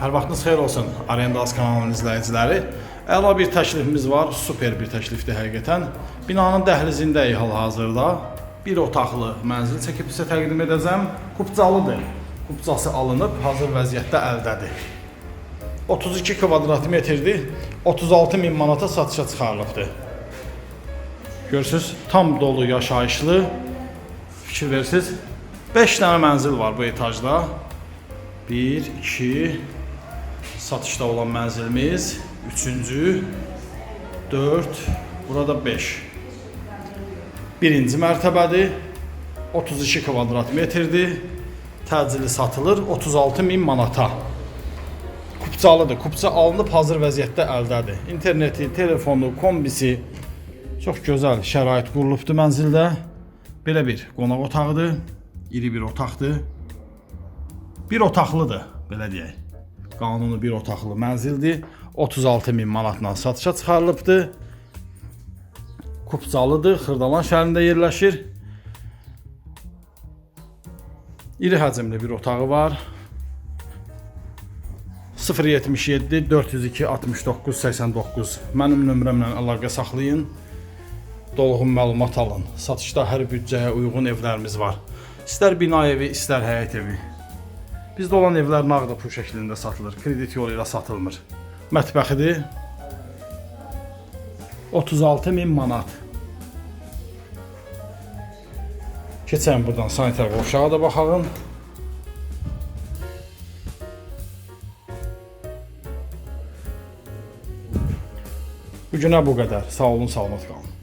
Hər vaxtınız xeyir olsun Arendas kanalının izləyiciləri. Əla bir təklifimiz var, super bir təklifdir həqiqətən. Binanın dəhlizindəyik hal-hazırda. Bir otaqlı mənzil çəkib sizə təqdim edəcəm. Kupcalıdır. Kupcası alınıb, hazır vəziyyətdə əldədir. 32 kvadrat metrdir. 36 min manata satışa çıxarılıbdır. Görürsüz, tam dolu yaşayışlı. Fikir verirsiniz. 5 dənə mənzil var bu etajda. 1, 2, satışda olan mənzilimiz. Üçüncü, 4, burada 5. Birinci mərtəbədir. 32 kvadrat metrdir. Təcili satılır 36 min manata. Kupçalıdır. Kupça alınıb hazır vəziyyətdə əldədir. İnterneti, telefonu, kombisi çox gözəl şərait qurulubdur mənzildə. Belə bir qonaq otağıdır. İri bir otaqdır. Bir otaqlıdır, belə deyək. Qanuni bir otaqlı mənzildir. 36 min manatla satışa çıxarılıbdır. Kupcalıdır, Xırdalan şəhərində yerləşir. İri həcmli bir otağı var. 077 402 69 89 mənim nömrəmlə əlaqə saxlayın. Dolğun məlumat alın. Satışda hər büdcəyə uyğun evlərimiz var. İstər bina evi, istər həyət evi. Bizdə olan evlər nağd pul şəklində satılır. Kredit yolu ilə satılmır. Mətbəxidir. 36 min manat. Keçən buradan sanitar qovşağa da baxalım. Bu günə bu qədər. Sağ olun, salamat qalın.